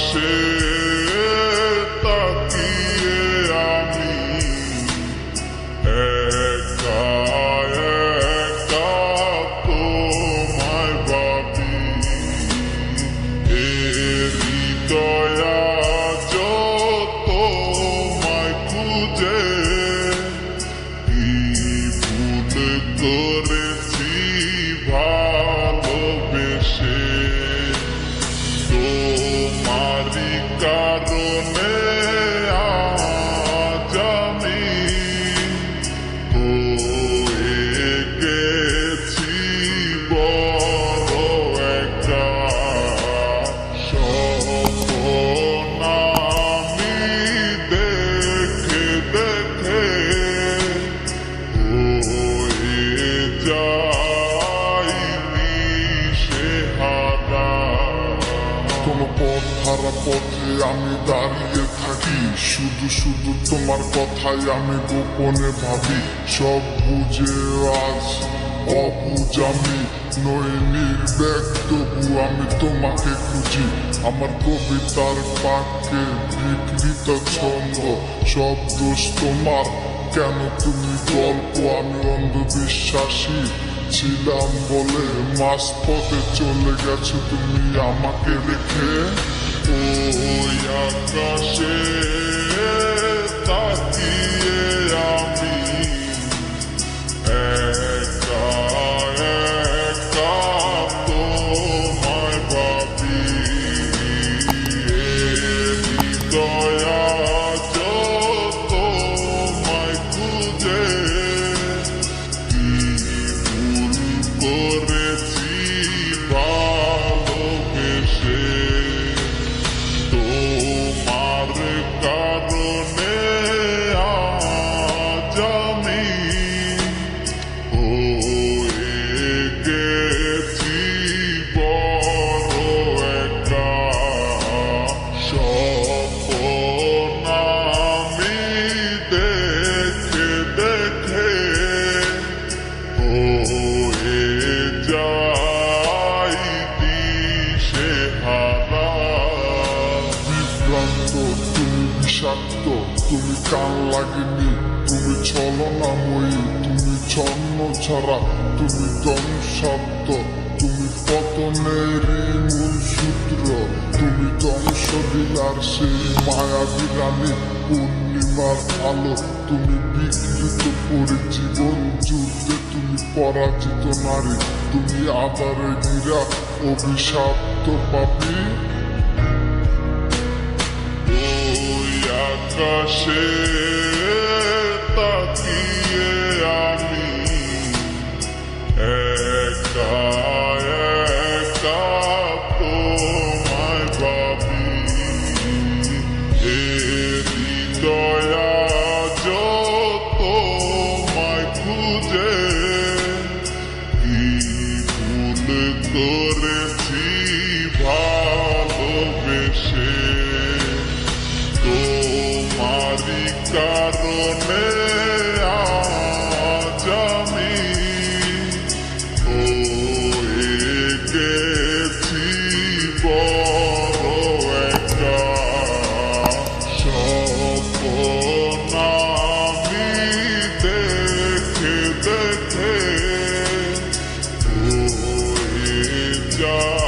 Shit. পথ হারা পথে আমি দাঁড়িয়ে থাকি। শুধু শুধু তোমার কথাই আমি গোপনে ভাবি। সব বুঝে আজ অবুঝ আমি নই তবু আমি তোমাকে খুঁজি। আমার কবিতার বাক্যে বিকৃত ছন্দ, সব দোষ তোমার। কেন তুমি গল্প আমি অন্ধবিশ্বাসী? ছিলাম বলে মাস পথে চলে গেছো তুমি আমাকে রেখে ওই আকাশে তাকিয়ে বিষাক্ত তুমি কান লাগেনি, তুমি ছলনাময়ী তুমি ছন্ন ছাড়া, তুমি ধ্বংসাব্দ তুমি পতনেরই মূল সূত্র, তুমি ধ্বংসলীলার সেই মায়াবী রানী, পূর্ণিমার আলো, তুমি বিকৃত করে জীবন যুদ্ধে, তুমি পরাজিত নারী, তুমি আদারে গিরা অভিশাপ্ত পাপী। আকাশে তাকিয়ে আমি একা একা তোমায় ভাবি। এ হৃদয়া তোমায় খুঁজে কি ভুল করেছি কারণে আজ আমি হয়ে গেছি বড় একটা স্বপ্ন আমি দেখে দেখে হয়ে যায়